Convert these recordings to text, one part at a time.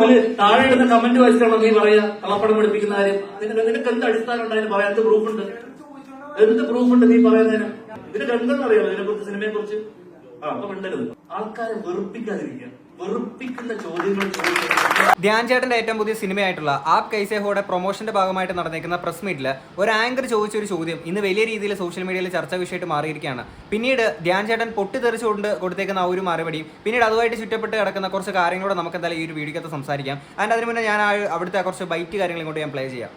റൂമിൽ താഴെ ഇടുന്ന കമന്റ് വായിച്ചിട്ടാണോ നീ പറയാ കള്ളപ്പടം പഠിപ്പിക്കുന്ന കാര്യം. നിനക്ക് നിനക്ക് എന്ത് അടിസ്ഥാനം ഉണ്ടായാലും പറയാൻ എന്ത് പ്രൂഫ് ഉണ്ട്? എന്ത് പ്രൂഫ് ഉണ്ട് നീ പറയുന്നതിന്? നിനക്ക് അറിയാമോ ഇതിനെ കുറിച്ച് സിനിമയെ കുറിച്ച് ആ അപ്പൊ മിണ്ടരുത്. ആൾക്കാരെ വെറുപ്പിക്കാതിരിക്കുക. വെറുപ്പിക്കുന്ന ചോദ്യങ്ങൾ ധ്യാൻ ചേട്ടന്റെ ഏറ്റവും പുതിയ സിനിമയായിട്ടുള്ള ആപ് കൈസെ ഹോടെ പ്രൊമോഷന്റെ ഭാഗമായിട്ട് നടന്നിരിക്കുന്ന പ്രസ് മീറ്റിൽ ഒരു ആങ്കർ ചോദിച്ച ഒരു ചോദ്യം ഇന്ന് വലിയ രീതിയിൽ സോഷ്യൽ മീഡിയയിൽ ചർച്ചാ വിഷയമായിട്ട് മാറിയിരിക്കുകയാണ്. പിന്നീട് ധ്യാൻ ചേട്ടൻ പൊട്ടിത്തെറിച്ചുകൊണ്ട് കൊടുത്തേക്കുന്ന ആ ഒരു മറുപടിയും പിന്നീട് അതുമായിട്ട് ചുറ്റപ്പെട്ട് കിടക്കുന്ന കുറച്ച് കാര്യങ്ങളോട് നമുക്ക് എന്തായാലും ഈ ഒരു വീഡിയോ വീഡിയോക്കകത്ത് സംസാരിക്കാം. ആൻഡ് അതിന് മുന്നേ ഞാൻ ആ അവിടുത്തെ കുറച്ച് ബൈറ്റ് കാര്യങ്ങളും കൊണ്ട് ഞാൻ പ്ലേ ചെയ്യാം.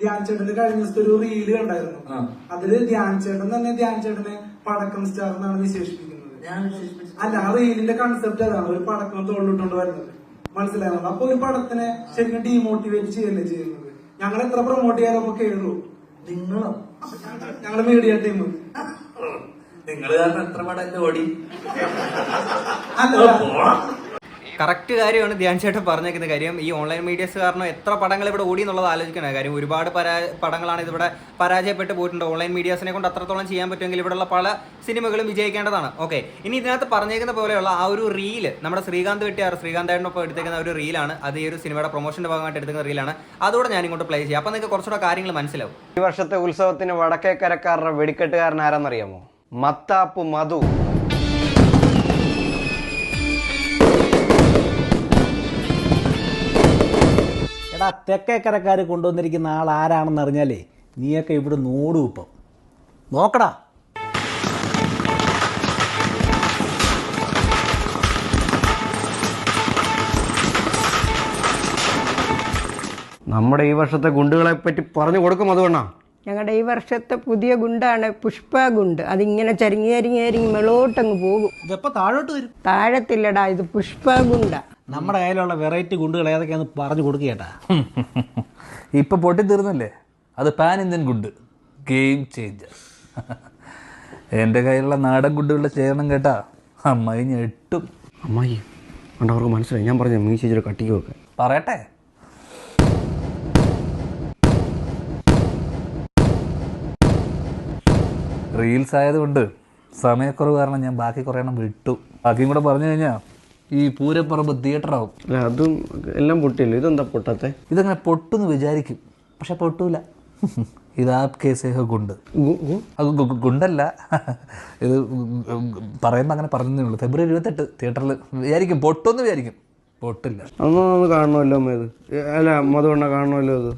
ധ്യാൻ ചേട്ടന്റെ കഴിഞ്ഞ ദിവസത്തെ ഒരു റീൽ കണ്ടായിരുന്നു. അതിൽ ധ്യാൻ ചേട്ടൻ തന്നെ ധ്യാൻ ചേട്ടനെ പടക്കം സ്റ്റാർ എന്നാണ് വിശേഷിപ്പിക്കുന്നത്. അല്ല ആ റീലിന്റെ കൺസെപ്റ്റ് അതാണ് ഒരു പടക്കം തോളിലിട്ടുകൊണ്ട് വരുന്നത്. മനസ്സിലായോ? അപ്പൊ ഒരു പടത്തിനെ ശരിക്കും ഡീമോട്ടിവേറ്റ് ചെയ്യല്ലേ ചെയ്യുന്നത്? ഞങ്ങൾ എത്ര പ്രൊമോട്ട് ചെയ്യാൻ നമുക്ക് കേറൂ നിങ്ങളോ. ഞങ്ങൾ മീഡിയ ടീം നിങ്ങൾ കാരണം എത്ര പടം ഓടി? അല്ല കറക്റ്റ് കാര്യമാണ് ധ്യാൻ ചേട്ടൻ പറഞ്ഞേക്കുന്ന കാര്യം ഈ ഓൺലൈൻ മീഡിയസ് കാരണം എത്ര പടങ്ങൾ ഇവിടെ ഓടി എന്നുള്ളത് ആലോചിക്കണം കാര്യം ഒരുപാട് പരാ പടങ്ങളാണ് ഇതിവിടെ പരാജയപ്പെട്ട് പോയിട്ടുണ്ട്. ഓൺലൈൻ മീഡിയസിനെ കൊണ്ട് അത്രത്തോളം ചെയ്യാൻ പറ്റുമെങ്കിൽ ഇവിടെയുള്ള പല സിനിമകളും വിജയിക്കേണ്ടതാണ്. ഓക്കെ. ഇനി ഇതിനകത്ത് പറഞ്ഞേക്കുന്ന പോലെയുള്ള ആ ഒരു റീൽ നമ്മുടെ ശ്രീകാന്ത് വെട്ടിയാർ ശ്രീകാന്ത് ഏട്ടനൊപ്പം എടുത്തേക്കുന്ന ഒരു റീലാണ് അത് ഈ ഒരു സിനിമയുടെ പ്രൊമോഷന്റെ ഭാഗമായിട്ട് എടുക്കുന്ന റീലാണ് അതോടെ ഞാൻ ഇങ്ങോട്ട് പ്ലേ ചെയ്യാം. അപ്പം നിങ്ങൾക്ക് കുറച്ചുകൂടെ കാര്യങ്ങൾ മനസ്സിലാവും. ഈ വർഷത്തെ ഉത്സവത്തിന് വടക്കേക്കരക്കാരുടെ വെടിക്കെട്ടുകാരൻ ആരാന്നറിയാമോ? മത്താപ്പ് മധു. തെക്കേക്കരക്കാർ കൊണ്ടുവന്നിരിക്കുന്ന ആൾ ആരാണെന്ന് അറിഞ്ഞാലേ നീയൊക്കെ ഇവിടെ നോടും ഇപ്പം. നോക്കടാ. നമ്മുടെ ഈ വർഷത്തെ ഗുണ്ടുകളെ പറ്റി പറഞ്ഞു കൊടുക്കും അതുകൊണ്ടാ ഞങ്ങളുടെ ഈ വർഷത്തെ പുതിയ ഗുണ്ടാണ് പുഷ്പ ഗുണ്ട് അതിങ്ങനെ ചരിങ്ങി ചരിങ്ങി ചരിങ്ങി മെളോട്ടങ്ങ് പോകും. താഴോട്ട് വരും? താഴത്തില്ലടാ ഇത് പുഷ്പ ഗുണ്ട നമ്മുടെ കയ്യിലുള്ള വെറൈറ്റി ഗുണ്ടുകൾ ഏതൊക്കെയാന്ന് പറഞ്ഞു കൊടുക്കേട്ടാ ഇപ്പൊ പൊട്ടിത്തീർന്നല്ലേ? അത് പാൻ ഇന്ത്യൻ ഗുണ്ട് ഗെയിം ചേഞ്ചർ. എന്റെ കയ്യിലുള്ള നാടൻ ഗുണ്ടുകളുടെ ചേരണം കേട്ടാ അമ്മായി ഞെട്ടും. അമ്മായി അവർക്ക് മനസ്സിലായി. ഞാൻ പറഞ്ഞു മീശ കട്ടിക്കുമൊക്കെ പറയട്ടെ? റീൽസ് ആയതുകൊണ്ട് സമയക്കുറവ് കാരണം ഞാൻ ബാക്കി കുറേ എണ്ണം വിട്ടു. ബാക്കിയും കൂടെ പറഞ്ഞു കഴിഞ്ഞാൽ ഈ പൂരപ്പറമ്പ് തിയേറ്റർ ആവും. അതും എല്ലാം പൊട്ടില്ല ഇതെന്താ പൊട്ടാത്തെ? ഇതങ്ങനെ പൊട്ടുന്ന് വിചാരിക്കും. പക്ഷെ പൊട്ടൂല. ഇത് ആപ് കേസേഹ ഗുണ്ട്. ഗുണ്ടല്ല. ഇത് പറയുമ്പോൾ അങ്ങനെ പറഞ്ഞതേ ഉള്ളൂ. ഫെബ്രുവരി ഇരുപത്തെട്ട് തിയേറ്ററിൽ വിചാരിക്കും പൊട്ടുമെന്ന് വിചാരിക്കും. പൊട്ടില്ല. ഒന്ന് കാണണമല്ലോ അമ്മ ഇത്. അല്ല മധുവണ്ണ കാണണമല്ലോ ഇത്.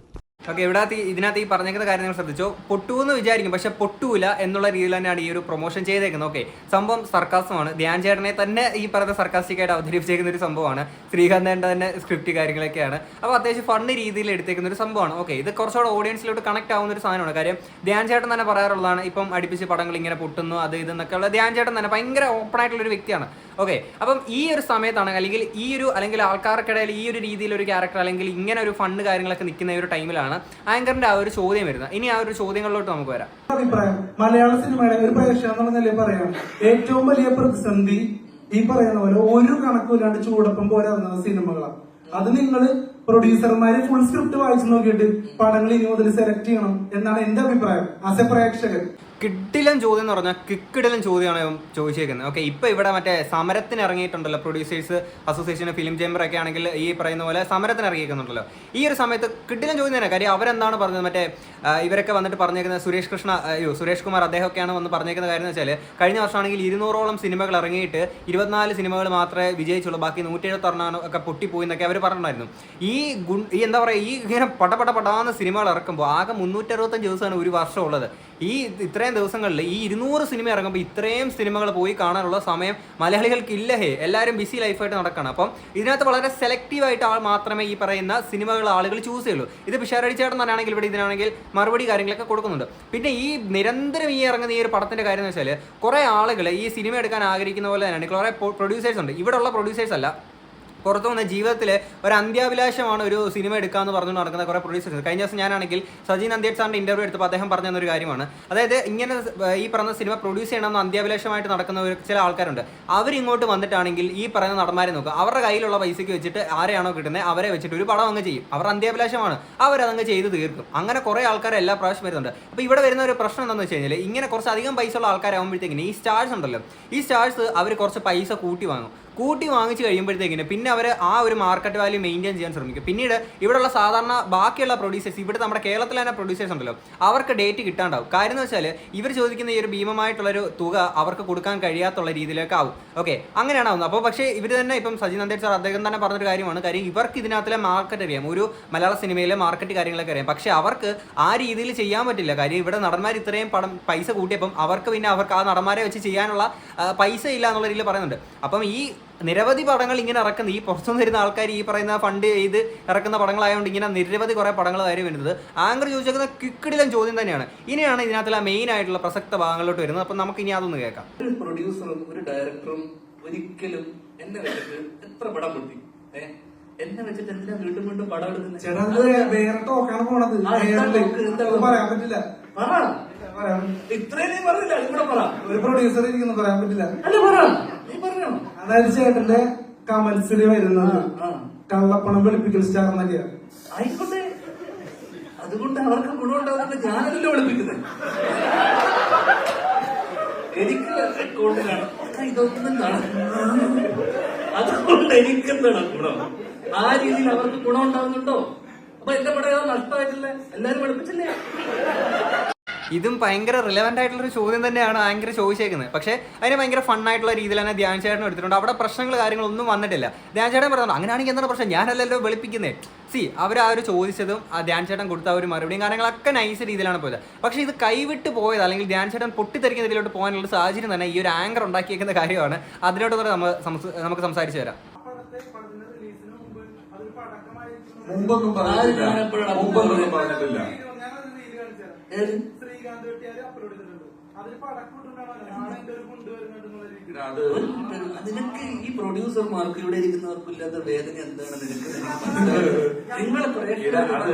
ഓക്കെ ഇവിടെ ഇതിനകത്ത് ഈ പറഞ്ഞേക്കുന്ന കാര്യം നിങ്ങൾ ശ്രദ്ധിച്ചോ? പൊട്ടുമെന്ന് വിചാരിക്കും പക്ഷെ പൊട്ടൂല എന്നുള്ള രീതിയിൽ തന്നെയാണ് ഈ ഒരു പ്രൊമോഷൻ ചെയ്തേക്കുന്നത്. ഓക്കെ സംഭവം സർക്കാസമാണ് ധ്യാൻ ചേട്ടനെ തന്നെ ഈ പറയുന്ന സർക്കാസ്റ്റിക്കായിട്ട് അവതരിപ്പിച്ചേക്കുന്ന ഒരു സംഭവമാണ്. ശ്രീകാന്തേന്റെ തന്നെ സ്ക്രിപ്റ്റ് കാര്യങ്ങളൊക്കെയാണ്. അപ്പോൾ അത്യാവശ്യം ഫണ്ണ് രീതിയിൽ എടുത്തേക്കുന്ന ഒരു സംഭവമാണ്. ഓക്കെ ഇത് കുറച്ചുകൂടെ ഓഡിയൻസിലോട്ട് കണക്ട് ആവുന്ന ഒരു സാധനമാണ്. കാര്യം ധ്യാൻ ചേട്ടൻ തന്നെ പറയാറുള്ളതാണ് ഇപ്പം അടുപ്പിച്ച് പടങ്ങൾ ഇങ്ങനെ പൊട്ടുന്നു അത് ഇതെന്നൊക്കെ ഉള്ള ധ്യാൻ ചേട്ടൻ തന്നെ ഭയങ്കര ഓപ്പൺ ആയിട്ടുള്ള ഒരു വ്യക്തിയാണ്. ഓക്കെ അപ്പം ഈ ഒരു സമയത്താണ് അല്ലെങ്കിൽ ഈ ഒരു അല്ലെങ്കിൽ ആൾക്കാർക്കിടയിൽ ഈ ഒരു രീതിയിൽ ഒരു ക്യാരക്ടർ അല്ലെങ്കിൽ ഇങ്ങനെ ഒരു ഫണ്ട് കാര്യങ്ങളൊക്കെ നിൽക്കുന്ന ഒരു ടൈമിലാണ് ആങ്കറിന്റെ ആ ഒരു ചോദ്യം വരുന്നത്. ഇനി ആ ഒരു ചോദ്യങ്ങളിലോട്ട് നമുക്ക് വരാം. അഭിപ്രായം. മലയാള സിനിമയുടെ ഒരു പ്രേക്ഷകൻ പറയാം? ഏറ്റവും വലിയ പ്രതിസന്ധി ഈ പറയുന്ന പോലെ ഒരു കണക്കൂലാണ്ട് ചൂടപ്പം പോലെ വന്ന സിനിമകളാണ്. അത് നിങ്ങൾ പ്രൊഡ്യൂസർമാര് ഫുൾ സ്ക്രിപ്റ്റ് വായിച്ചു നോക്കിയിട്ട് പടങ്ങൾ ഇനി മുതൽ സെലക്ട് ചെയ്യണം എന്നാണ് എന്റെ അഭിപ്രായം. ആസ് എ പ്രേക്ഷകൻ. കിഡിലൻ ചോദ്യം എന്ന് പറഞ്ഞാൽ കിക്കിഡിലൻ ചോദ്യമാണ് ചോദിച്ചേക്കുന്നത്. ഓക്കെ ഇപ്പൊ ഇവിടെ മറ്റേ സമരത്തിന് ഇറങ്ങിയിട്ടുണ്ടല്ലോ പ്രൊഡ്യൂസേഴ്സ് അസോസിയേഷൻ ഫിലിം ചേംബർ ഒക്കെ ആണെങ്കിൽ ഈ പറയുന്ന പോലെ സമരത്തിന് ഇറങ്ങിയിരിക്കുന്നുണ്ടല്ലോ ഈ ഒരു സമയത്ത് കിഡിലൻ ചോദ്യം തന്നെ കാര്യം അവരെന്താണ് പറഞ്ഞത്? മറ്റേ ഇവരൊക്കെ വന്നിട്ട് പറഞ്ഞേക്കുന്നത് സുരേഷ് കൃഷ്ണ അയ്യോ സുരേഷ് കുമാർ അദ്ദേഹമൊക്കെയാണ് വന്ന് പറഞ്ഞേക്കുന്ന കാര്യം എന്ന് വെച്ചാൽ കഴിഞ്ഞ വർഷമാണെങ്കിൽ ഇരുന്നൂറോളം സിനിമകൾ ഇറങ്ങിയിട്ട് ഇരുപത്തിനാല് സിനിമകൾ മാത്രമേ വിജയിച്ചുള്ളൂ ബാക്കി നൂറ്റി എഴുപത്തൊരെണ്ണം ഒക്കെ പൊട്ടിപ്പോയി എന്നൊക്കെ അവർ പറഞ്ഞിട്ടുണ്ടായിരുന്നു. ഈ ഗുൺ ഈ എന്താ പറയുക ഈ ഇങ്ങനെ പടപട പട പടാന്ന് സിനിമകൾ ഇറക്കുമ്പോൾ ആകെ മുന്നൂറ്റി അറുപത്തഞ്ച് ദിവസമാണ് ഒരു വർഷം ഉള്ളത് ഈ ഇത്രയും ദിവസങ്ങളിൽ ഈ ഇരുന്നൂറ് സിനിമ ഇറങ്ങുമ്പോൾ ഇത്രയും സിനിമകൾ പോയി കാണാനുള്ള സമയം മലയാളികൾക്ക് ഇല്ല ഹേ. എല്ലാവരും ബിസി ലൈഫായിട്ട് നടക്കണം. അപ്പം ഇതിനകത്ത് വളരെ സെലക്റ്റീവായിട്ട് ആൾ മാത്രമേ ഈ പറയുന്ന സിനിമകൾ ആളുകൾ ചൂസ് ചെയ്യുള്ളൂ. ഇത് പിഷാരടി ചേട്ടൻ തന്നെയാണെങ്കിൽ ഇവിടെ ഇതിനാണെങ്കിൽ മറുപടി കാര്യങ്ങളൊക്കെ കൊടുക്കുന്നുണ്ട്. പിന്നെ ഈ നിരന്തരം ഈ ഇറങ്ങുന്ന ഈ ഒരു പടത്തിന്റെ കാര്യം എന്ന് വെച്ചാൽ കുറേ ആളുകൾ ഈ സിനിമ എടുക്കാൻ ആഗ്രഹിക്കുന്ന പോലെ തന്നെയാണ്. കുറേ പ്രൊഡ്യൂസേഴ്സ് ഉണ്ട്. ഇവിടെയുള്ള പ്രൊഡ്യൂസേഴ്സ് അല്ല പുറത്തു വന്ന ജീവിതത്തിൽ ഒരു അന്ത്യാഭിലാഷമാണ് ഒരു സിനിമ എടുക്കാന്ന് പറഞ്ഞു നടക്കുന്ന കുറേ പ്രൊഡ്യൂസേഴ്സ് കഴിഞ്ഞ ദിവസം ഞാനാണെങ്കിൽ സജീൻ അന്ത്യേറ്റ് സാറിന്റെ ഇന്റർവ്യൂ എടുത്തപ്പോൾ അദ്ദേഹം പറഞ്ഞ ഒരു കാര്യമാണ്. അതായത് ഇങ്ങനെ ഈ പറഞ്ഞ സിനിമ പ്രൊഡ്യൂസ് ചെയ്യണമെന്ന് അന്ത്യാഭിലാഷമായിട്ട് നടക്കുന്ന ഒരു ചില ആൾക്കാരുണ്ട്. അവരിങ്ങോട്ട് വന്നിട്ടാണെങ്കിൽ ഈ പറയുന്ന നടന്മാരെ നോക്കുക അവരുടെ കയ്യിലുള്ള പൈസയ്ക്ക് വെച്ചിട്ട് ആരെയാണോ കിട്ടുന്നത് അവരെ വെച്ചിട്ട് ഒരു പടം അങ്ങ് ചെയ്യും. അവർ അന്ത്യാഭിലാഷമാണ്. അവരതങ്ങ് ചെയ്ത് തീർക്കും. അങ്ങനെ കുറേ ആൾക്കാർ എല്ലാ പ്രാവശ്യം വരുന്നുണ്ട്. അപ്പോൾ ഇവിടെ വരുന്ന ഒരു പ്രശ്നം എന്താണെന്ന് വെച്ച് കഴിഞ്ഞാൽ ഇങ്ങനെ കുറച്ച് അധികം പൈസ ഉള്ള ആൾക്കാരാകുമ്പോഴത്തേക്കിന് ഈ സ്റ്റാർസ് ഉണ്ടല്ലോ. ഈ സ്റ്റാർസ് അവർ കുറച്ച് പൈസ കൂട്ടി വാങ്ങും. കൂട്ടി വാങ്ങിച്ച് കഴിയുമ്പോഴത്തേക്കിന് പിന്നെ അവർ ആ ഒരു മാർക്കറ്റ് വാല്യൂ മെയിന്റെയിൻ ചെയ്യാൻ ശ്രമിക്കും. പിന്നീട് ഇവിടെയുള്ള സാധാരണ ബാക്കിയുള്ള പ്രൊഡ്യൂസേഴ്സ് ഇവിടെ നമ്മുടെ കേരളത്തിലെ തന്നെ പ്രൊഡ്യൂസേഴ്സ് ഉണ്ടല്ലോ. അവർക്ക് ഡേറ്റ് കിട്ടാണ്ടാവും. കാര്യം എന്ന് വെച്ചാൽ ഇവർ ചോദിക്കുന്ന ഈ ഒരു ഭീമമായിട്ടുള്ളൊരു തുക അവർക്ക് കൊടുക്കാൻ കഴിയാത്തുള്ള രീതിയിലേക്ക് ആവും. ഓക്കെ അങ്ങനെയാണ് ആവുന്നത്. അപ്പോൾ പക്ഷേ ഇവർ തന്നെ ഇപ്പം സജി നന്ദേഷ് സാർ അദ്ദേഹം തന്നെ പറഞ്ഞൊരു കാര്യമാണ്. കാര്യം ഇവർക്ക് ഇതിനകത്തിലെ മാർക്കറ്റ് അറിയാം. ഒരു മലയാള സിനിമയിലെ മാർക്കറ്റ് കാര്യങ്ങളൊക്കെ അറിയാം. പക്ഷേ അവർക്ക് ആ രീതിയിൽ ചെയ്യാൻ പറ്റില്ല. കാര്യം ഇവിടെ നടന്മാർ ഇത്രയും പണം പൈസ കൂട്ടിയപ്പം അവർക്ക് പിന്നെ അവർക്ക് ആ നടന്മാരെ വെച്ച് ചെയ്യാനുള്ള പൈസ ഇല്ല എന്നുള്ള രീതിയിൽ പറയുന്നുണ്ട്. അപ്പം ഈ നിരവധി പടങ്ങൾ ഇങ്ങനെ ഇറക്കുന്ന ഈ പുറത്തുനിന്ന് വരുന്ന ആൾക്കാർ ഈ പറയുന്ന ഫണ്ട് ചെയ്ത് ഇറക്കുന്ന പടങ്ങളായതുകൊണ്ട് ഇങ്ങനെ നിരവധി കുറേ പടങ്ങൾ കാര്യം വരുന്നത്. ആങ്കർ ചോദിച്ചേക്കുന്ന കിക്കിടിലും ചോദ്യം തന്നെയാണ്. ഇനിയാണ് ഇതിനകത്തുള്ള മെയിൻ ആയിട്ടുള്ള പ്രസക്ത ഭാഗങ്ങളിലോട്ട് വരുന്നത്. അപ്പം നമുക്ക് ഇനി അതൊന്ന് കേൾക്കാം. ഒരു പ്രൊഡ്യൂസറും ഒരു ഡയറക്ടറും ഒരിക്കലും എന്നെ വെച്ചിട്ട് എത്ര പടം പൊട്ടി? എന്നെ വെച്ചിട്ട് എന്തിനാ വീണ്ടും വീണ്ടും പടം എടുക്കുന്നത് അത് അത് പറ. ഇത്രയും നീ പറഞ്ഞില്ല ഇവിടെ പറ. ഒരു പ്രൊഡ്യൂസർ ഇരിക്കുന്നു പറയാൻ പറ്റില്ല. അല്ല പറ. നീ പറഞ്ഞോ. അതായത് ചേട്ടന്റെ കമൽസിൽ വരുന്നത്. കള്ളപ്പണം വെളുപ്പിക്കൽ സ്റ്റാർ എന്നൊക്കെയാണ് ആയിക്കോട്ടെ. അതുകൊണ്ട് അവർക്ക് ഗുണമുണ്ടാവുന്ന ഞാനല്ലോ വെളുപ്പിക്കുന്നത്. എനിക്ക് അക്ക ഇതൊന്നും നടക്കുന്നു അതുകൊണ്ട് എനിക്കെന്താണ് ഗുണം? ആ രീതിയിൽ അവർക്ക് ഗുണം ഉണ്ടാവുന്നുണ്ടോ അപ്പൊ എന്റെ പടം നഷ്ടമായിട്ടില്ല? എല്ലാരും വിളിപ്പിച്ചില്ലേ? ഇതും ഭയങ്കര റിലവന്റ് ആയിട്ടുള്ള ഒരു ചോദ്യം തന്നെയാണ് ആങ്കർ ചോദിച്ചേക്കുന്നത്. പക്ഷേ അതിന് ഭയങ്കര ഫൺ ആയിട്ടുള്ള രീതിയിൽ തന്നെ ധ്യാൻ ചേട്ടനും എടുത്തിട്ടുണ്ട്. അവിടെ പ്രശ്നങ്ങൾ കാര്യങ്ങളൊന്നും വന്നിട്ടില്ല. ധ്യാൻ ചേട്ടൻ പറഞ്ഞു അങ്ങനെയാണെങ്കിൽ എന്താണ് പ്രശ്നം? ഞാനല്ലല്ലോ വെളുപ്പിക്കുന്നത് സി അവർ ആ ഒരു ചോദിച്ചതും ആ ധ്യാൻ ചേട്ടൻ കൊടുത്ത ആ ഒരു മറുപടിയും കാര്യങ്ങളൊക്കെ നൈസ് രീതിയിലാണ് പോയത്. പക്ഷേ ഇത് കൈവിട്ട് പോയത് അല്ലെങ്കിൽ ധ്യാൻ ചേട്ടൻ പൊട്ടിത്തെറിക്കുന്ന ഇതിലോട്ട് പോകാനുള്ള സാഹചര്യം തന്നെ ഈ ഒരു ആങ്കർ ഉണ്ടാക്കിയേക്കുന്ന കാര്യമാണ്. അതിലോട്ട് നമ്മൾ നമുക്ക് സംസാരിച്ചു തരാം മുമ്പൊന്നും പറഞ്ഞിട്ടില്ല. മുമ്പൊന്നും പറഞ്ഞിട്ടില്ല? ശ്രീകാന്ത് വെട്ടിയാര് അപ്ലോഡ് ചെയ്തിട്ടുണ്ട്. അത് നിനക്ക് ഈ പ്രൊഡ്യൂസർമാർക്ക് ഇവിടെ ഇരിക്കുന്നവർക്കും ഇല്ലാത്ത വേദന എന്താണ്? നിനക്ക് നിങ്ങൾ ഇതാ, അത്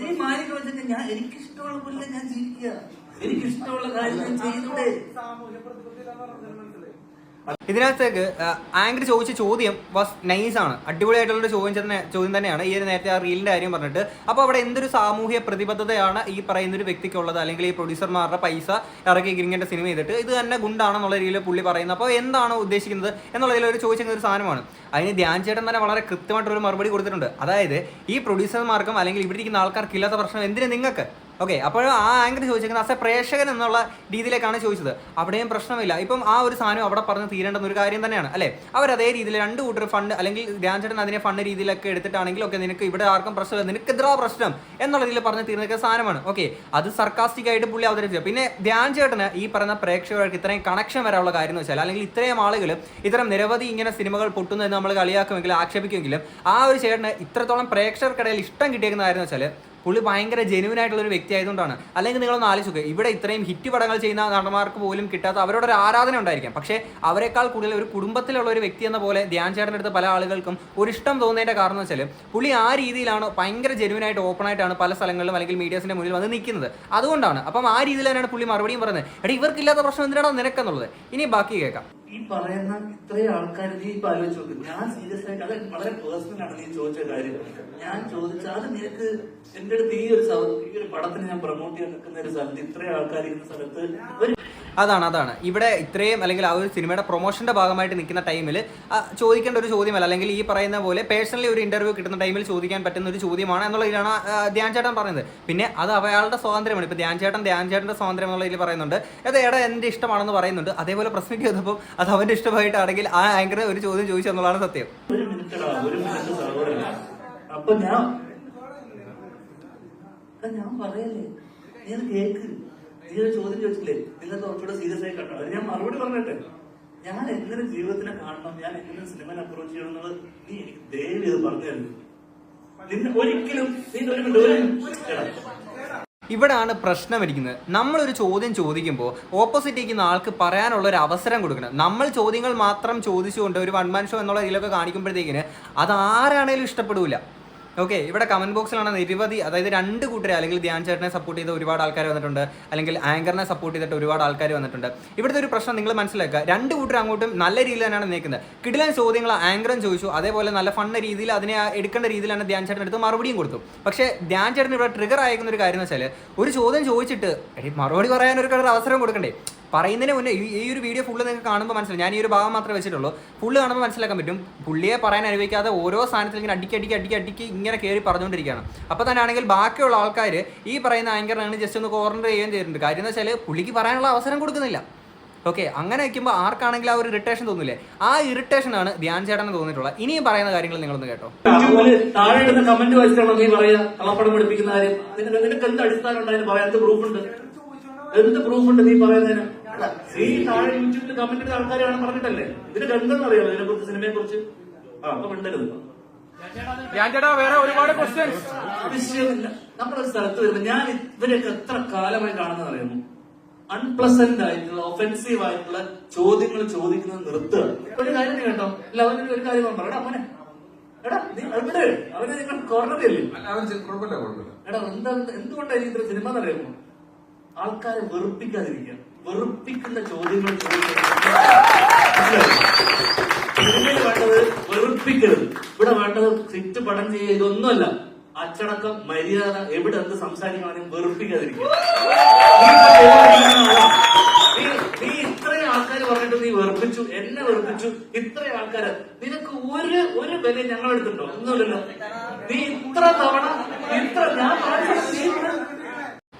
നീ മാനിക്ക് വെച്ചിട്ട് ഞാൻ എനിക്കിഷ്ടമുള്ള പോലെ ഞാൻ ജീവിക്കുക. എനിക്കിഷ്ടമുള്ള കാര്യം ഞാൻ ചെയ്തൂടെ. സാമൂഹ്യ പ്രതിബദ്ധത ഇതിനകത്തേക്ക് ആങ്കർ ചോദിച്ച ചോദ്യം വാസ് നൈസ് ആണ്. അടിപൊളിയായിട്ടുള്ള ചോദ്യം തന്നെ ചോദ്യം തന്നെയാണ്. ഈ ഒരു നേരത്തെ ആ റീലിന്റെ കാര്യം പറഞ്ഞിട്ട്. അപ്പോൾ അവിടെ എന്തൊരു സാമൂഹ്യ പ്രതിബദ്ധതയാണ് ഈ പറയുന്ന ഒരു വ്യക്തിക്കുള്ളത്? അല്ലെങ്കിൽ ഈ പ്രൊഡ്യൂസർമാരുടെ പൈസ ഇറക്കി ഇങ്ങനെ സിനിമ ചെയ്തിട്ട്. ഇത് തന്നെ ഗുണ്ടാണെന്നുള്ള രീതിയിൽ പുള്ളി പറയുന്നത്. അപ്പോൾ എന്താണ് ഉദ്ദേശിക്കുന്നത് എന്നുള്ളതിൽ ഒരു ചോദിച്ചിരുന്ന ഒരു സാധനമാണ്. അതിന് ധ്യാൻ ചേട്ടൻ തന്നെ വളരെ കൃത്യമായിട്ടൊരു മറുപടി കൊടുത്തിട്ടുണ്ട്. അതായത് ഈ പ്രൊഡ്യൂസർമാർക്കും അല്ലെങ്കിൽ ഇവിടെ ഇരിക്കുന്ന ആൾക്കാർക്ക് ഇല്ലാത്ത പ്രശ്നം എന്തിനു നിങ്ങൾക്ക്? ഓക്കെ അപ്പോൾ ആ ആങ്കർ ചോദിച്ചിരിക്കുന്നത് അസ പ്രേക്ഷകൻ എന്നുള്ള രീതിയിലേക്കാണ് ചോദിച്ചത്. അവിടെയും പ്രശ്നമില്ല. ഇപ്പം ആ ഒരു സാധനം അവിടെ പറഞ്ഞ് തീരേണ്ടുന്ന ഒരു കാര്യം തന്നെയാണ് അല്ലേ? അവർ അതേ രീതിയിൽ രണ്ട് കൂട്ടർ ഫണ്ട് അല്ലെങ്കിൽ ധ്യാൻ ചേട്ടൻ അതിനെ ഫണ്ട് രീതിയിലൊക്കെ എടുത്തിട്ടാണെങ്കിൽ ഒക്കെ നിനക്ക് ഇവിടെ ആർക്കും പ്രശ്നമില്ല നിനക്ക് എതിരാ പ്രശ്നം എന്നുള്ള രീതിയിൽ പറഞ്ഞ് തീർന്നിരിക്കുന്ന സാധനമാണ്. ഓക്കെ അത് സർക്കാസ്റ്റിക് ആയിട്ട് പുള്ളി അവതരിപ്പിച്ചത് പിന്നെ ധ്യാൻ ചേട്ടന് ഈ പറഞ്ഞ പ്രേക്ഷകർക്ക് ഇത്രയും കണക്ഷൻ വരാനുള്ള കാര്യം എന്ന് വെച്ചാൽ അല്ലെങ്കിൽ ഇത്രയും ആളുകൾ ഇത്തരം നിരവധി ഇങ്ങനെ സിനിമകൾ പൊട്ടുന്നതെന്ന് നമ്മൾ കളിയാക്കുമെങ്കിലും ആക്ഷേപിക്കുമെങ്കിലും ആ ഒരു ചേട്ടന് ഇത്രത്തോളം പ്രേക്ഷകർക്കിടയിൽ ഇഷ്ടം കിട്ടിയേക്കുന്ന കാര്യം എന്ന് വെച്ചാൽ പുള്ളി ഭയങ്കര ജെനുവിൻ ആയിട്ടുള്ള ഒരു വ്യക്തി ആയതുകൊണ്ടാണ് അല്ലെങ്കിൽ നിങ്ങളൊന്ന് ആലോചിക്കുക ഇവിടെ ഇത്രയും ഹിറ്റ് പടങ്ങൾ ചെയ്യുന്ന നടന്മാർക്ക് പോലും കിട്ടാത്ത അവരോട് ഒരു ആരാധന ഉണ്ടായിരിക്കാം. പക്ഷേ അവരെക്കാൾ കൂടുതൽ ഒരു കുടുംബത്തിലുള്ള ഒരു വ്യക്തി എന്ന പോലെ ധ്യാൻ ചേട്ടന്റെ അടുത്ത് പല ആളുകൾക്കും ഒരു ഇഷ്ടം തോന്നേണ്ട കാരണം വെച്ചാൽ പുള്ളി ആ രീതിയിലാണ് ഭയങ്കര ജെനുവൻ ആയിട്ട് ഓപ്പൺ ആയിട്ടാണ് പല സ്ഥലങ്ങളിലും അല്ലെങ്കിൽ മീഡിയസിന്റെ മുന്നിൽ വന്ന് നിൽക്കുന്നത്. അതുകൊണ്ടാണ്. അപ്പം ആ രീതിയിലാണ് പുള്ളി മറുപടിയും പറയുന്നത്. എടാ ഇവർക്കില്ലാത്ത പ്രശ്നം എന്തിനാണോ നിനക്കെന്നുള്ളത്? ഇനി ബാക്കി കേൾക്കാം. ഈ പറയുന്ന ഇത്രയും ആൾക്കാർ നീ ഇപ്പൊ ആലോചിച്ച് നോക്ക്. ഞാൻ സീരിയസ് ആയിട്ട് അത് വളരെ പേഴ്സണൽ ആണ് നീ ചോദിച്ച കാര്യം. ഞാൻ ചോദിച്ച അത് നിനക്ക് എന്റെ അടുത്ത് ഈ ഒരു ഈ ഒരു പടത്തിന് ഞാൻ പ്രൊമോട്ട് ചെയ്യാൻ നിൽക്കുന്ന ഒരു സ്ഥലത്ത് ഇത്രയും ആൾക്കാർ ഇരിക്കുന്ന സ്ഥലത്ത് ഒരു അതാണ് അതാണ്. ഇവിടെ ഇത്രയും അല്ലെങ്കിൽ ആ ഒരു സിനിമയുടെ പ്രൊമോഷന്റെ ഭാഗമായിട്ട് നിൽക്കുന്ന ടൈമിൽ ചോദിക്കേണ്ട ഒരു ചോദ്യമല്ല. അല്ലെങ്കിൽ ഈ പറയുന്ന പോലെ പേഴ്സണലി ഒരു ഇന്റർവ്യൂ കിട്ടുന്ന ടൈമിൽ ചോദിക്കാൻ പറ്റുന്ന ഒരു ചോദ്യമാണ് എന്നുള്ളതിലാണ് ധ്യാൻ ചേട്ടൻ പറയുന്നത്. പിന്നെ അത് അയാളുടെ സ്വാതന്ത്ര്യമാണ്. ഇപ്പൊ ധ്യാൻ ചേട്ടൻ ധ്യാൻ ചേട്ടന്റെ സ്വാതന്ത്ര്യം എന്നുള്ള രീതിയിൽ പറയുന്നുണ്ട്. അത് എടാ എന്റെ ഇഷ്ടമാണെന്ന് പറയുന്നുണ്ട്. അതേപോലെ പ്രശ്നം ചെയ്തപ്പോൾ അത് അവന്റെ ഇഷ്ടമായിട്ടാണെങ്കിൽ ആ ആങ്കർ ഒരു ചോദ്യം ചോദിച്ചു എന്നുള്ളതാണ് സത്യം. ഞാൻ ഞാൻ പറയല്ലേ? നീ കേക്ക്? നീ ഒരു ചോദ്യം ചോദിച്ചില്ലേ നിങ്ങൾ കുറച്ചുകൂടെ സീരിയസ് ആയി കണ്ടോ? ഞാൻ മറുപടി പറഞ്ഞിട്ടെ. ഞാൻ എങ്ങനെ ജീവിതത്തിനെ കാണണം? ഞാൻ എങ്ങനെ സിനിമനെ അപ്രോച്ച് ചെയ്യണം എന്നുള്ളത് നീ എനിക്ക് ദയവ് ഇത് പറഞ്ഞു തരുന്നു നിന്നെ ഒരിക്കലും നിന്റെ ഒരു ഇവിടാണ് പ്രശ്നം ഇരിക്കുന്നത് നമ്മളൊരു ചോദ്യം ചോദിക്കുമ്പോൾ ഓപ്പോസിറ്റ് ഇരിക്കുന്ന ആൾക്ക് പറയാനുള്ള ഒരു അവസരം കൊടുക്കണം. നമ്മൾ ചോദ്യങ്ങൾ മാത്രം ചോദിച്ചുകൊണ്ട് ഒരു വൺ മാൻ ഷോ എന്നുള്ള ഇതിലൊക്കെ കാണിക്കുമ്പോഴത്തേക്കിന് അത് ആരാണേലും ഇഷ്ടപ്പെടൂല. ഓക്കെ ഇവിടെ കമന്റ് ബോക്സിലാണ് നിരവധി അതായത് രണ്ട് കൂട്ടരെ അല്ലെങ്കിൽ ധ്യാൻ ചേട്ടനെ സപ്പോർട്ട് ചെയ്ത ഒരുപാട് ആൾക്കാർ വന്നിട്ടുണ്ട് അല്ലെങ്കിൽ ആങ്കറിനെ സപ്പോർട്ട് ചെയ്തിട്ട് ഒരുപാട് ആൾക്കാർ വന്നിട്ടുണ്ട്. ഇവിടുത്തെ ഒരു പ്രശ്നം നിങ്ങൾ മനസ്സിലാക്കുക. രണ്ട് കൂട്ടർ അങ്ങോട്ടും നല്ല രീതിയിൽ തന്നെയാണ് നിൽക്കുന്നത്. കിടിലൻ ചോദ്യങ്ങൾ ആങ്കറും ചോദിച്ചു. അതേപോലെ നല്ല ഫണ്ണ രീതിയിൽ അതിനെ എടുക്കേണ്ട രീതിയിലാണ് ധ്യാൻ ചേട്ടൻ എടുത്ത് മറുപടിയും കൊടുത്തു. പക്ഷേ ധ്യാൻ ചേട്ടൻ ഇവിടെ ട്രിഗർ അയക്കുന്ന ഒരു കാര്യം എന്ന് വെച്ചാൽ ഒരു ചോദ്യം ചോദിച്ചിട്ട് മറുപടി പറയാൻ ഒരു അവസരം കൊടുക്കണ്ടേ? പറയുന്നതിന് മുന്നേ ഈ- ഒരു വീഡിയോ ഫുള്ള് നിങ്ങൾക്ക് കാണുമ്പോൾ മനസ്സിലായി ഞാൻ ഈ ഒരു ഭാഗം മാത്രമേ വെച്ചിട്ടുള്ളൂ. ഫുള്ള് കാണുമ്പോൾ മനസ്സിലാക്കാൻ പറ്റും. പുള്ളിയെ പറയാൻ അനുഭവിക്കാതെ ഓരോ സാധനത്തിൽ ഇങ്ങനെ അടിക്കി അടിക്കി അടിക്കി അടിക്കി ഇങ്ങനെ കയറി പറഞ്ഞുകൊണ്ടിരിക്കുകയാണ്. അപ്പോൾ തന്നെ ആണെങ്കിൽ ബാക്കിയുള്ള ആൾക്കാർ ഈ പറയുന്ന ആങ്കറിനാണ് ജസ്റ്റ് ഒന്ന് കോർണർ ചെയ്യുകയും ചെയ്തിട്ടുണ്ട്. കാര്യം എന്ന് വെച്ചാൽ പുള്ളിക്ക് പറയാനുള്ള അവസരം കൊടുക്കുന്നില്ല. ഓക്കെ അങ്ങനെ വയ്ക്കുമ്പോൾ ആർക്കാണെങ്കിൽ ആ ഒരു ഇറിറ്റേഷൻ തോന്നില്ലേ ആ ഇറിറ്റേഷനാണ് ധ്യാൻ ചേട്ടന് തോന്നിയിട്ടുള്ളത്. ഇനിയും പറയുന്ന കാര്യങ്ങൾ നിങ്ങളൊന്ന് കേട്ടോ. താഴെ കമന്റ് നീ എന്ത് പ്രൂഫ് ഉണ്ട്? എന്ത് പ്രൂഫ് ഉണ്ട് നീ പറയുന്നതിന്? നീ താഴെ യൂട്യൂബിൽ കമന്റ് ഇട്ട ആൾക്കാരാണ് പറഞ്ഞിട്ടല്ലേ? ഇതിന് എന്തെന്ന് അറിയാമോ? ഇതിനെ കുറിച്ച് സിനിമയെ കുറിച്ച് ആ അപ്പൊ മിണ്ടരുത്. ആവശ്യമില്ല നമ്മളൊരു സ്ഥലത്ത് വരുമ്പോൾ ഞാൻ ഇവരെയൊക്കെ എത്ര കാലമായി കാണുന്നത് അറിയുന്നു അൺപ്ലസന്റ് ആയിട്ടുള്ള ഒഫെൻസീവ് ആയിട്ടുള്ള ചോദ്യങ്ങൾ ചോദിക്കുന്നത് നിർത്തുക. ഒരു കാര്യം കേട്ടോ. അല്ല അവനൊരു ഒരു കാര്യം ഞാൻ പറയാം അവനെ എടാ നീ അവിടെ അവനെ നിങ്ങൾ കുഴപ്പമില്ല എടാ എന്താ എന്തുകൊണ്ടാണ് ഇത്ര സിനിമ എന്നറിയുമോ ആൾക്കാരെ വെറുപ്പിക്കാതിരിക്കുക. വെറുപ്പിക്കുന്ന ചോദ്യങ്ങൾ ചോദിക്കുന്നത് വേണ്ടത് വെറുപ്പിക്കരുത്. ഇവിടെ വേണ്ടത് സിറ്റ് പഠനം ചെയ്യുക ഇതൊന്നുമല്ല. അച്ചടക്കം മര്യാദ എവിടെ എന്ത് സംസാരിക്കണമെങ്കിലും വെറുപ്പിക്കാതിരിക്കുക. നീ ഇത്രയും ആൾക്കാർ പറഞ്ഞിട്ട് നീ വെറുപ്പിച്ചു എന്നെ വെറുപ്പിച്ചു ഇത്രയും ആൾക്കാര്. നിനക്ക് ഒരു ഒരു വില ഞങ്ങളെടുത്തിട്ടുണ്ടോ? ഒന്നുമില്ലല്ലോ. നീ ഇത്ര തവണ ഇത്ര ഞാൻ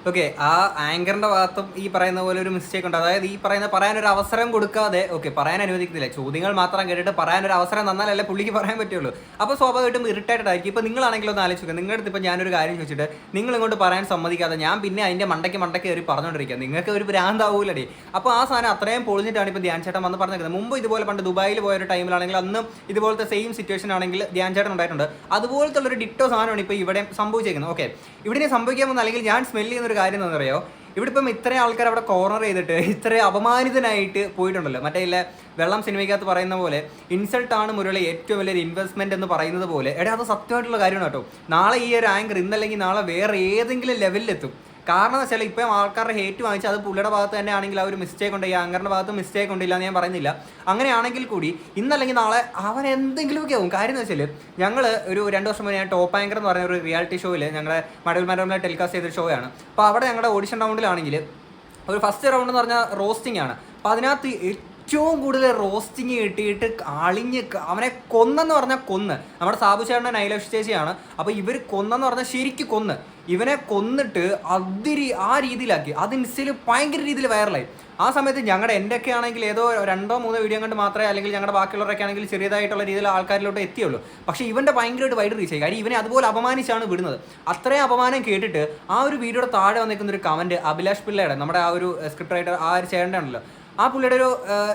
ഓക്കെ ആ ആങ്കറിന്റെ ഭാഗത്തും ഈ പറയുന്ന പോലെ ഒരു മിസ്റ്റേക്ക് ഉണ്ട്. അതായത് ഈ പറയുന്ന പറയാൻ ഒരു അവസരം കൊടുക്കാതെ ഓക്കെ പറയാൻ അനുവദിക്കുന്നില്ല ചോദ്യങ്ങൾ മാത്രം കേട്ടിട്ട് പറയാൻ ഒരു അവസരം തന്നാലല്ലേ പുള്ളിക്ക് പറയാൻ പറ്റുള്ളൂ. അപ്പോൾ സ്വാഭാവികമായിട്ടും ഇറിറ്റേറ്റഡ് ആയിരിക്കും. ഇപ്പോൾ നിങ്ങളാണെങ്കിലും ഒന്ന് ആലോചിക്കുക നിങ്ങളുടെ അടുത്ത് ഇപ്പോൾ ഞാനൊരു കാര്യം ചോദിച്ചിട്ട് നിങ്ങൾ ഇങ്ങോട്ട് പറയാൻ സമ്മതിക്കാതെ ഞാൻ പിന്നെ അതിന്റെ മണ്ടയ്ക്ക് മണ്ടയ്ക്ക് കയറി പറഞ്ഞുകൊണ്ടിരിക്കുക. നിങ്ങൾക്ക് ഒരു ഭ്രാന്താവൂലടി. അപ്പോൾ ആ സാധനം അത്രയും പൊളിഞ്ഞിട്ടാണ് ഇപ്പോൾ ധ്യാൻ ചേട്ടൻ വന്ന് പറഞ്ഞിരിക്കുന്നത് മുമ്പ് ഇതുപോലെ പണ്ട് ദുബായിൽ പോയ ഒരു ടൈമിലാണെങ്കിൽ അന്നും ഇതുപോലത്തെ സെയിം സിറ്റുവേഷൻ ആണെങ്കിൽ ധ്യാൻ ചേട്ടൻ ഉണ്ടായിട്ടുണ്ട്. അതുപോലത്തെ ഒരു ഡിറ്റോ സാധനമാണ് ഇപ്പോൾ ഇവിടെ സംഭവിച്ചേക്കുന്നത്. ഓക്കെ ഇവിടെ സംഭവിക്കാൻ വന്ന അല്ലെങ്കിൽ ഞാൻ സ്മെല്ല് ചെയ്യുന്ന ഒരു കാര്യം എന്താണെന്ന് അറിയോ ഇവിടെ ഇപ്പം ഇത്രയും ആൾക്കാർ അവിടെ കോർണർ ചെയ്തിട്ട് ഇത്രയും അപമാനിതനായിട്ട് പോയിട്ടുണ്ടല്ലോ. മറ്റേ ഇല്ല വെള്ളം സിനിമയ്ക്കകത്ത് പറയുന്ന പോലെ ഇൻസൾട്ട് ആണ് മുരളി ഏറ്റവും വലിയൊരു ഇൻവെസ്റ്റ്മെന്റ് എന്ന് പറയുന്നത് പോലെ. എടാ അത് സത്യമായിട്ടുള്ള കാര്യമാണ് കേട്ടോ. നാളെ ഈ ഒരു ആങ്കർ ഇന്നല്ലെങ്കിൽ നാളെ വേറെ ഏതെങ്കിലും ലെവലിലെത്തും കാരണം എന്ന് വെച്ചാൽ ഇപ്പം ആൾക്കാരുടെ ഹേറ്റ് വാങ്ങിച്ച് അത് പുള്ളിയുടെ ഭാഗത്ത് തന്നെ ആണെങ്കിൽ ആ ഒരു മിസ്റ്റേക്ക് ഉണ്ട് ഈ ആങ്കറിന്റെ ഭാഗത്ത് മിസ്റ്റേക്ക് ഉണ്ടില്ല എന്ന് ഞാൻ പറയുന്നില്ല. അങ്ങനെയാണെങ്കിൽ കൂടി ഇന്നല്ലെങ്കിൽ നാളെ അവൻ എന്തെങ്കിലുമൊക്കെ ആവും. കാര്യം എന്ന് വെച്ചാൽ ഞങ്ങൾ ഒരു രണ്ട് വർഷം മുന്നേ ഞാൻ ടോപ്പ് ആങ്കർ എന്ന് പറഞ്ഞ ഒരു റിയാലിറ്റി ഷോയിൽ ഞങ്ങളുടെ മടവിൽ മനോരമ ടെലികാസ്റ്റ് ചെയ്തൊരു ഷോ ആണ്. അപ്പോൾ അവിടെ ഞങ്ങളുടെ ഓഡിഷൻ റൗണ്ടിലാണെങ്കിൽ ഒരു ഫസ്റ്റ് റൗണ്ട് എന്ന് പറഞ്ഞാൽ റോസ്റ്റിംഗ് ആണ്. അപ്പോൾ അതിനകത്ത് ഏറ്റവും കൂടുതൽ റോസ്റ്റിങ് കിട്ടിയിട്ട് അളിഞ്ഞ് അവനെ കൊന്നെന്ന് പറഞ്ഞാൽ കൊന്ന്. നമ്മുടെ സാബു ചേട്ടന്റെ നൈലക്ഷ ചേച്ചിയാണ്. അപ്പോൾ ഇവർ കൊന്നെന്ന് പറഞ്ഞാൽ ശരിക്കും കൊന്ന്. ഇവനെ കൊന്നിട്ട് അതിരി ആ രീതിയിലാക്കി. അത് ഭയങ്കര രീതിയിൽ വൈറലായി ആ സമയത്ത് ഞങ്ങളുടെ എന്റെയൊക്കെ ആണെങ്കിൽ ഏതോ രണ്ടോ മൂന്നോ വീഡിയോ കണ്ട് മാത്രമേ അല്ലെങ്കിൽ ഞങ്ങളുടെ ബാക്കിയുള്ളവരൊക്കെ ആണെങ്കിൽ ചെറിയതായിട്ടുള്ള രീതിയിൽ ആൾക്കാരിലോട്ട് എത്തിയുള്ളൂ. പക്ഷേ ഇവന്റെ ഭയങ്കരമായിട്ട് വൈഡ് റീച്ച് ആയി. കാര്യം ഇവനെ അതുപോലെ അപമാനിച്ചാണ് വിടുന്നത്. അത്രയും അപമാനം കേട്ടിട്ട് ആ ഒരു വീഡിയോയുടെ താഴെ വന്നിരിക്കുന്ന ഒരു കമന്റ് അഭിലാഷ് പിള്ളയുടെ നമ്മുടെ ആ ഒരു സ്ക്രിപ്റ്റ് റൈറ്റർ ആ ഒരു ചേട്ടന്റെ ആണല്ലോ ആ പുള്ളിയുടെ ഒരു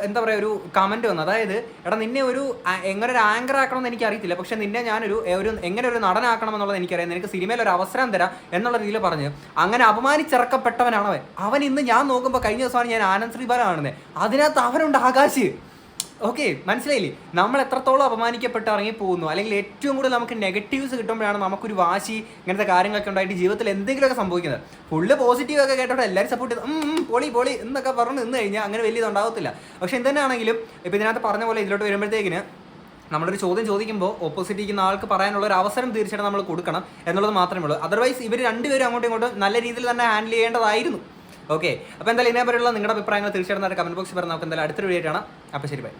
എന്താ പറയുക ഒരു കമന്റ് വന്നു. അതായത് എടാ നിന്നെ ഒരു എങ്ങനെ ഒരു ആങ്കർ ആക്കണം എന്ന് എനിക്ക് അറിയത്തില്ല പക്ഷെ നിന്നെ ഞാനൊരു ഒരു എങ്ങനെ ഒരു നടനാക്കണം എന്നുള്ളത് എനിക്കറിയാം. നിനക്ക് സിനിമയിൽ ഒരു അവസരം തരാം എന്നുള്ള രീതിയിൽ പറഞ്ഞ് അങ്ങനെ അപമാനിച്ചിറക്കപ്പെട്ടവനാണ് അവൻ അവൻ ഇന്ന് ഞാൻ നോക്കുമ്പോൾ കഴിഞ്ഞ ദിവസമാണ് ഞാൻ ആനന്ദ് ശ്രീബാല കാണുന്നത്. അതിനകത്ത് അവനുണ്ട് ആകാശ്. ഓക്കെ മനസ്സിലായില്ലേ? നമ്മൾ എത്രത്തോളം അപമാനിക്കപ്പെട്ട് ഇറങ്ങി പോകുന്നു അല്ലെങ്കിൽ ഏറ്റവും കൂടുതൽ നമുക്ക് നെഗറ്റീവ്സ് കിട്ടുമ്പോഴാണ് നമുക്കൊരു വാശി ഇങ്ങനത്തെ കാര്യങ്ങളൊക്കെ ഉണ്ടായിട്ട് ജീവിതത്തിൽ എന്തെങ്കിലുമൊക്കെ സംഭവിക്കുന്നത്. ഫുള്ള് പോസിറ്റീവ് ഒക്കെ കേട്ടോ എല്ലാവരും സപ്പോർട്ട് ചെയ്ത് "ഉം, ഉം, പൊളി പൊളി എന്നൊക്കെ പറഞ്ഞു നിന്ന് കഴിഞ്ഞാൽ അങ്ങനെ വലിയ ഇതുണ്ടാകത്തില്ല പക്ഷെ എന്തെന്നാണെങ്കിലും ഇപ്പം ഇതിനകത്ത് പറഞ്ഞ പോലെ ഇതിലോട്ട് വരുമ്പോഴത്തേക്കിന് നമ്മളൊരു ചോദ്യം ചോദിക്കുമ്പോൾ ഓപ്പോസിറ്റ് ഇരിക്കുന്ന ആൾക്ക് പറയാനുള്ള ഒരു അവസരം തീർച്ചയായിട്ടും നമ്മൾ കൊടുക്കണം എന്നുള്ളത് മാത്രമേ ഉള്ളൂ. അതർവൈസ് ഇവർ രണ്ടുപേരും അങ്ങോട്ടും ഇങ്ങോട്ടും നല്ല രീതിയിൽ തന്നെ ഹാൻഡിൽ ചെയ്യേണ്ടതായിരുന്നു. ഓക്കെ അപ്പോൾ എന്തായാലും ഇതിനെപ്പറ്റിയുള്ള നിങ്ങളുടെ അഭിപ്രായങ്ങൾ തീർച്ചയായിട്ടും കമന്റ് ബോക്സിൽ പറഞ്ഞാൽ നമുക്ക് എന്തായാലും അടുത്തൊരു വീഡിയോ ആണ് അപ്പോൾ ശരി ബൈ